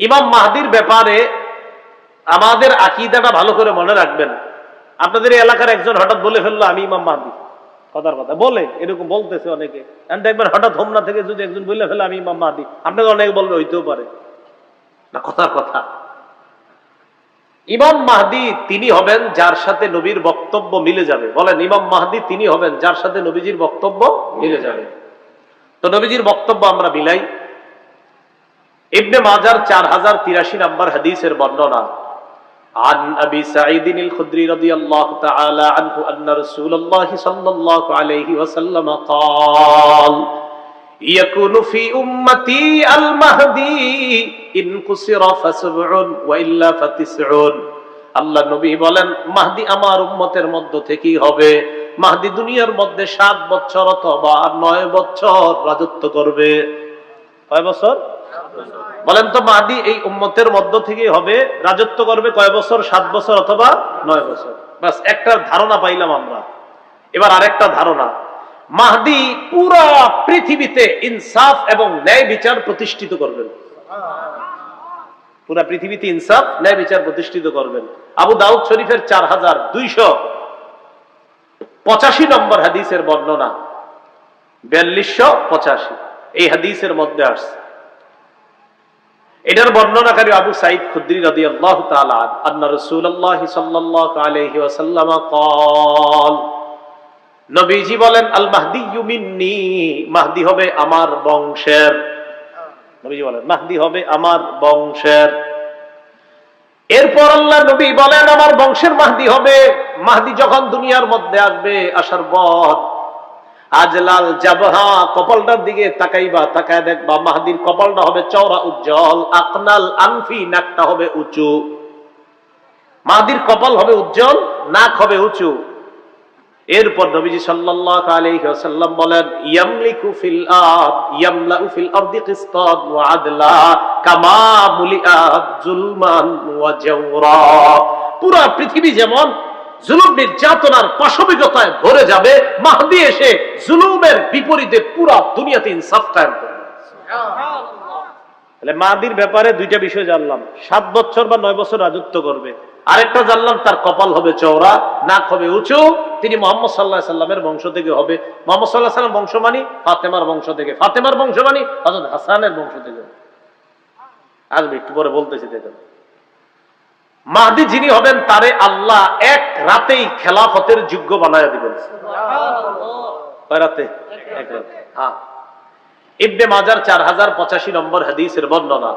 ইমাম মাহাদির ব্যাপারে আমাদের আকিদাটা ভালো করে মনে রাখবেন। আপনাদের এলাকার একজন হঠাৎ বলে ফেলল, আমি ইমাম মাহাদি। কথার কথা। বলে, এরকম বলতেছে অনেকে। দেখবেন হঠাৎ হোমনা থেকে যদি একজন বলে ফেলে, আমি ইমাম মাহাদি। আপনাকে অনেকে বলবে হইতেও পারে। না, কথার কথা। ইমাম মাহদি তিনি হবেন যার সাথে নবীর বক্তব্য মিলে যাবে। বলেন, ইমাম মাহাদি তিনি হবেন যার সাথে নবীজির বক্তব্য মিলে যাবে। তো নবীজির বক্তব্য আমরা মিলাই। ইবনে মাজার চার হাজার তিরাশি নম্বর হাদিসের বর্ণনা عن أبي سعيد الخدري رضي الله تعالى عنه أن رسول الله صلى الله عليه وسلم قال يكون في أمتي المهدي إن قصر فسبع وإلا فتسع আল্লাহ নবী বলেন মাহদি আমার উম্মতের মধ্য থেকেই হবে মাহদি দুনিয়ার মধ্যে সাত বছর অথবা নয় বছর রাজত্ব করবে কয় বছর বলেন তো মাহদি এই উম্মতের মধ্য থেকেই হবে, রাজত্ব করবে কয় বছর? সাত বছর অথবা নয় বছর? বাস, একটা ধারণা পাইলাম আমরা। এবার আরেকটা ধারণা। মাহদি পুরো পৃথিবীতে ইনসাফ এবং ন্যায় বিচার প্রতিষ্ঠিত করবেন। পুরা পৃথিবীতে ইনসাফ, ন্যায় বিচার প্রতিষ্ঠিত করবেন। আবু দাউদ শরীফের চার হাজার দুইশো পঁচাশি নম্বর হাদিসের বর্ণনা। বিয়াল্লিশশো পঁচাশি। এই হাদিসের মধ্যে আসছে। এটার বর্ণনাকারী আবু সাইদ খুদ্রি রাদি আল্লাহ আন্না রসুল্লাহ সাল্লাহ আলহি ওয়াসাল্লাম কল নবীজি বলেন, আল মাহদি ইউমিননি মাহদি হবে আমার বংশের। নবীজি বলেন, মাহদি হবে আমার বংশের। এরপর আল্লাহ নবী বলেন, আমার বংশের মাহদি হবে। মাহদি যখন দুনিয়ার মধ্যে আসবে, আসার পর আজলাল জাবহা, কপালটার দিকে তাকাইবা, তাকায় দেখবা মাহদির কপালটা হবে চওড়া, উজ্জ্বল। আকনাল আনফি, নাকটা হবে উঁচু। মাহদির কপাল হবে উজ্জ্বল, নাক হবে উঁচু। এরপর নবীজি সাল্লাল্লাহু আলাইহি ওয়াসাল্লাম বলেন, ইয়ামলিকু ফিল আরদ, ইয়ামলাউ ফিল আরদি কিসতান ওয়া আদলা, কামা মুলিআত জুলমান ওয়া জাওরা। পুরা পৃথিবী যেমন জুলুম নির্যাতনার পাশবিকতায় ভরে যাবে, মাহদি এসে জুলুমের বিপরীতে পুরা দুনিয়াতে ইনসাফ কায়েম করবে। তাহলে মাহদির ব্যাপারে দুইটা বিষয় জানলাম। সাত বছর বা নয় বছর রাজত্ব করবে। আরেকটা জানলাম, তার কপাল হবে চওড়া, নাক হবে উঁচু। তিনি মোহাম্মদ সাল্লাহ সাল্লামের বংশ থেকে হবে। মোহাম্মদ সাল্লাহ সাল্লাম বংশ মানি? ফাতেমার বংশ থেকে। ফাতেমার বংশ মানি? হজরত হাসানের বংশ থেকে। আসবে, একটু পরে বলতেছি দেখেন মাহদি যিনি হবেন তারে আল্লাহ এক রাতেই খেলাফতের যোগ্য বানায় দিবেন কয় রাতে এক রাতে হ্যাঁ ইবনে মাজার চার হাজার পঁচাশি নম্বর হাদিসের বর্ণনা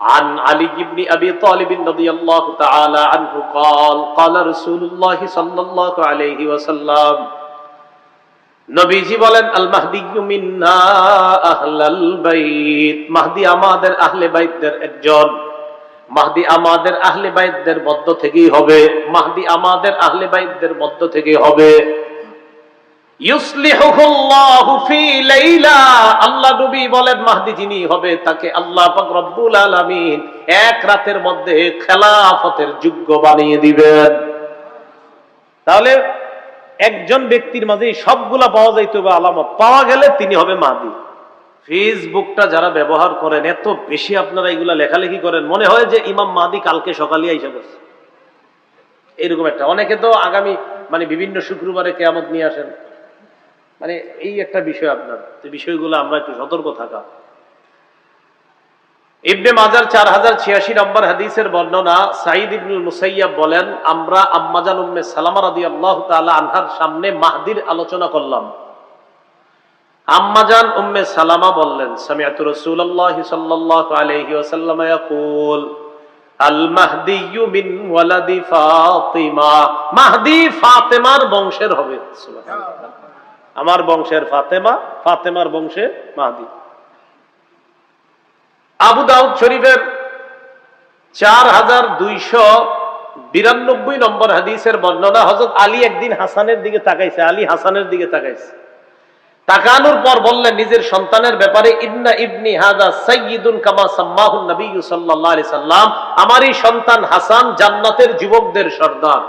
عن علي بن ابي طالب رضي الله تعالى عنه قال قال رسول الله صلى الله عليه وسلم নবীজি বলেন আল মাহদি মিন্না আহলাল বাইত মাহদি আমাদের আহলে বাইতদের একজন মাহদি আমাদের আহলে বাইতদের মধ্য থেকেই হবে। মাহদি আমাদের আহলে বাইতদের মধ্য থেকেই হবে। আল্লাহ এক রাতের মধ্যে খেলাফতের যোগ্য বানিয়ে দিবেন। তাহলে একজন ব্যক্তির মাঝে সবগুলা পাওয়া যাইতে হবে আলামত। পাওয়া গেলে তিনি হবে মাহদি। ফেসবুকটা যারা ব্যবহার করেন, এত বেশি আপনারা এগুলা লেখালেখি করেন, মনে হয় যে ইমাম মাহদি কালকে সকালে আইসা বসে এরকম একটা। অনেকে তো আগামী মানে বিভিন্ন শুক্রবারে কেয়ামত নিয়ে আসেন। মানে এই একটা বিষয় আপনার, যে বিষয়গুলো আমরা একটু সতর্ক থাকা। ইবনে মাজার চার হাজার ছিয়াশি নম্বর হাদিসের বর্ণনা সাইদ ইবনুল মুসাইয়াব বলেন, আমরা আম্মাজান উম্মে সালামা রাদি আল্লাহ তাআলা আনহার সামনে মাহদির আলোচনা করলাম। আম্মাজান উম্মে সালামা বললেন, সামিআতু রাসূলুল্লাহি সাল্লাল্লাহু আলাইহি ওয়াসাল্লাম ইয়াকুল, আল মাহদিয়্যু মিন ওয়ালাদি ফাতিমা। মাহদি ফাতেমার বংশের হবে, সুবহানাল্লাহ। আমার বংশের ফাতেমা, ফাতেমার বংশে মাহদি। আবু দাউদ শরীফের চার হাজার দুইশো বিরানব্বই নম্বর হাদিসের বর্ণনা হজরত আলী একদিন হাসানের দিকে তাকাইছে, আলী হাসানের দিকে তাকাইছে। তাকানোর পর বললেন, নিজের সন্তানের ব্যাপারে ইবনা ইবনি হাজা সাইয়্যিদুন কামা সাম্মাহুন নবী সাল্লাল্লাহু আলাইহি সাল্লাম। আমারই সন্তান হাসান জান্নাতের যুবকদের সর্দার।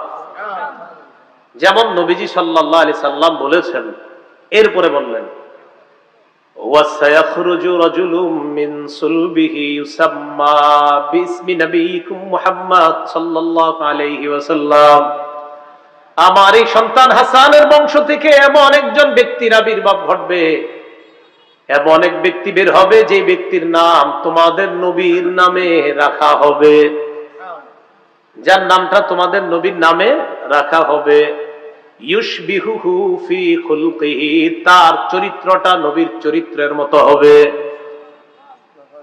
যেমন নবীজি সাল্লাল্লাহু আলাইহি সাল্লাম বলেছেন, এরপরে বললেন ওয়াসায়াখরুজু রাজুলুম মিন সুলবিহি ইউসাম্মা বিসমি নবীকুম সাল্লাল্লাহু আলাইহি ওয়াসাল্লাম। আমার এই সন্তান হাসানের বংশ থেকে এমন একজন ব্যক্তির আবির্ভাব ঘটবে। এমন এক ব্যক্তি বের হবে যে ব্যক্তির নাম তোমাদের নবীর নামে রাখা হবে। যার নামটা তোমাদের নবীর নামে রাখা হবে। তার চরিত্রটা নবীর চরিত্রের মতো হবে।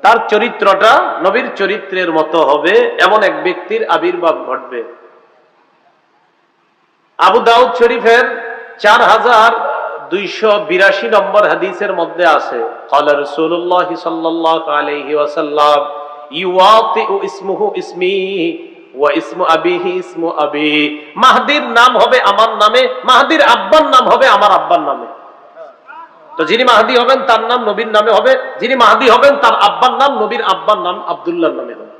তার চরিত্রটা নবীর চরিত্রের মতো হবে। এমন এক ব্যক্তির আবির্ভাব ঘটবে। আবু দাউদ শরীফের চার হাজার দুইশো বিরাশি নম্বর হাদিসের মধ্যে আছে কলার ইসমুহু ইসমি ইসমু ইসমু আবি। নাম হবে আমার নামে আব্বার নাম হবে আমার আব্বার নামে। তো যিনি মাহাদি হবেন, তার নাম নবীর নামে হবে। যিনি মাহাদি হবেন, তার আব্বার নাম নবীর আব্বার নাম নামে হবে।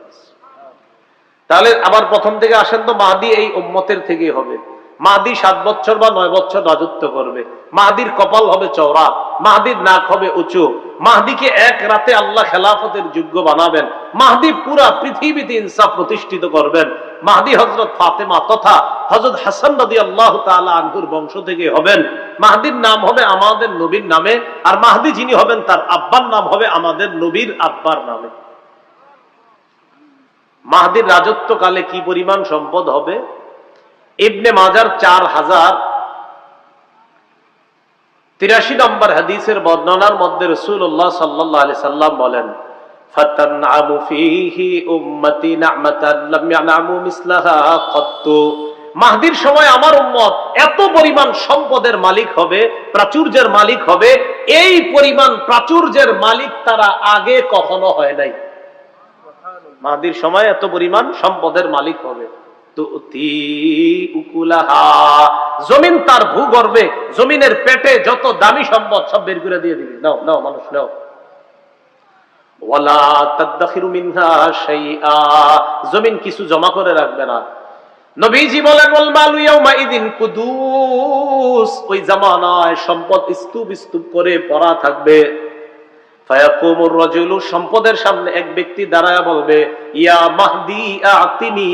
তাহলে আবার প্রথম থেকে আসেন তো, মাহাদি এই উম্মতের থেকেই হবে। মাহাদি সাত বছর বা নয় বছর রাজত্ব করবে। মাহাদির কপাল হবে চওড়া, মাহাদির নাক হবে উঁচু। মাহদিকে এক রাতে আল্লাহ খেলাফতের যোগ্য বানাবেন। মাহদি পুরা পৃথিবীতে ইনসাফ প্রতিষ্ঠিত করবেন। মাহদি হজরত ফাতেমা তথা হজরত হাসান নদী আল্লাহ তাআলা আনহুর বংশ থেকে হবেন। মাহদির নাম হবে আমাদের নবীর নামে আর মাহদি যিনি হবেন তার আব্বার নাম হবে আমাদের নবীর আব্বার নামে। মাহদির রাজত্বকালে কি পরিমাণ সম্পদ হবে? ইবনে মাজার চার হাজার তিরাশি নম্বর হাদিসের বর্ণনার মধ্যে রসুল্লাহ সাল্লাম বলেন মাহদির সময় আমার উম্মত এত পরিমাণ সম্পদের মালিক হবে, প্রাচুর্যের মালিক হবে, এই পরিমাণ প্রাচুর্যের মালিক তারা আগে কখনো হয় নাই। মাহদির সময় এত পরিমাণ সম্পদের মালিক হবে। জমিন তার ভূগর্ভে, জমিনের পেটে যত দামি সম্পদ সব বের করে দিয়ে দিবি। নাও নাও, মানুষ, নাও। জমিন কিছু জমা করে রাখবে না। নবীজি বলেন ওই জামানায় সম্পদ স্তূপ স্তূপ করে পড়া থাকবে। সম্পদের সামনে এক ব্যক্তি দাঁড়ায় বলবে, ইয়া মাহদি আতিনি।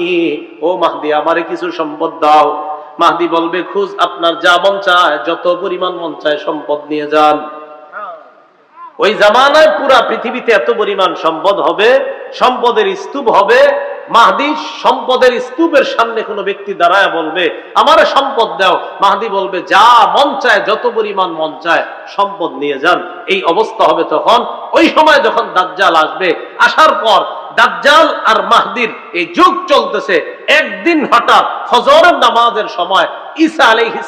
ও মাহদি, আমারে কিছু সম্পদ দাও। মাহদি বলবে খুঁজ আপনার যা মন চায়, যত পরিমাণ মন চায় সম্পদ নিয়ে যান। ওই জামানায় পুরা পৃথিবীতে এত পরিমাণ সম্পদ হবে, সম্পদের স্তূপ হবে মাহদি সম্পদের স্তূপের সামনে কোনো ব্যক্তি দাঁড়ায় বলবে, আমারে সম্পদ দাও। মাহদি বলবে, যা মন চায়, যত পরিমাণ মন চায়, সম্পদ নিয়ে যান। এই অবস্থা হবে তখন। ওই সময় যখন দাজ্জাল আসবে, আসার পর দাজ্জাল আর মাহদির এই যুগ চলতেছে। একদিন হঠাৎ ফজরের নামাজের সময় ঈসা আলাইহিস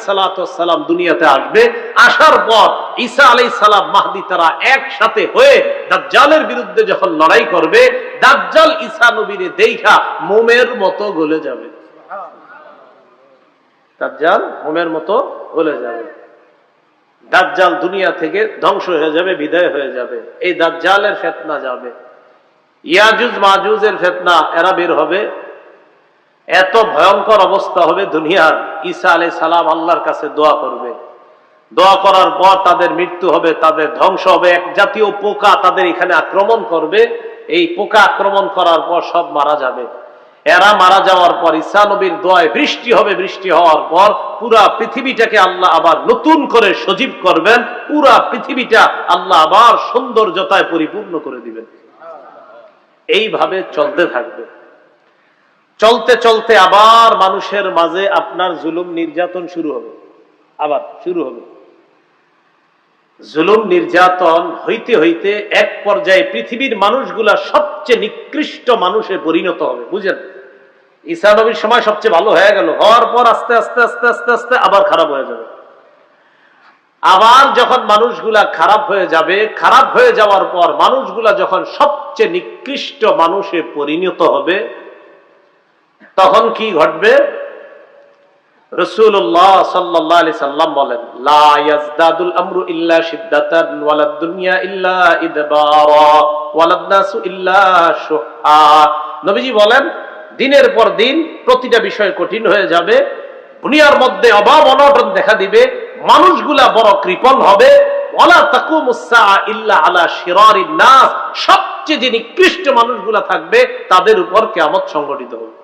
সালাম দুনিয়াতে আসবে। আসার পর ঈসা আলাইহিস সালাম মাহদি তারা একসাথে হয়ে দাজ্জালের বিরুদ্ধে যখন লড়াই করবে, দাজ্জাল ঈসা নবীরে দেইখা মোমের মতো গলে যাবে। দাজ্জাল মোমের মতো গলে যাবে। দাজ্জাল দুনিয়া থেকে ধ্বংস হয়ে যাবে, বিদায় হয়ে যাবে। এই দাজ্জালের ফেতনা যাবে। ইয়াজুজ মাজুজের ফেতনা এরা বের হবে। এত ভয়ঙ্কর অবস্থা হবে দুনিয়ার। ঈসা আলাই সালাম আল্লাহর কাছে দোয়া করবে। দোয়া করার পর তাদের মৃত্যু হবে, তাদের ধ্বংস হবে, এক জাতীয় পোকা তাদের এখানে আক্রমণ করবে। এই পোকা আক্রমণ করার পর সব মারা যাবে। এরা মারা যাওয়ার পর, ঈসা নবীর দোয়ায় বৃষ্টি হবে, বৃষ্টি হওয়ার পর পুরা পৃথিবীটাকে আল্লাহ আবার নতুন করে সজীব করবেন। পুরা পৃথিবীটা আল্লাহ আবার সৌন্দর্যতায় পরিপূর্ণ করে দিবেন। এইভাবে চলতে থাকবে। চলতে চলতে আবার মানুষের মাঝে আপনার জুলুম নির্যাতন শুরু হবে। আবার শুরু হবে। জুলুম নির্যাতন হইতে হইতে এক পর্যায়ে পৃথিবীর মানুষগুলা সবচেয়ে নিকৃষ্ট মানুষে পরিণত হবে। বুঝেন ঈসা নবীর সময় সবচেয়ে ভালো হয়ে গেল। হওয়ার পর আস্তে আস্তে আস্তে আস্তে আস্তে আবার খারাপ হয়ে যাবে। আবার যখন মানুষগুলা খারাপ হয়ে যাবে, খারাপ হয়ে যাওয়ার পর মানুষগুলা যখন সবচেয়ে নিকৃষ্ট মানুষে পরিণত হবে তখন কি ঘটবে? রসুল্লাহ সাল্লাম বলেন আমরু ইল্লা ওয়ালাদ দুনিয়া ইল্লা ওয়ালাদ নাসু ইল্লা নবীজি বলেন, দিনের পর দিন প্রতিটা বিষয় কঠিন হয়ে যাবে, দুনিয়ার মধ্যে অভাব অনটন দেখা দিবে, মানুষগুলা বড় কৃপণ হবে। ওয়ালা তাকুমুস ইল্লা আলা নাস, সবচেয়ে যে নিকৃষ্ট মানুষগুলা থাকবে, তাদের উপর কিয়ামত সংগঠিত হবে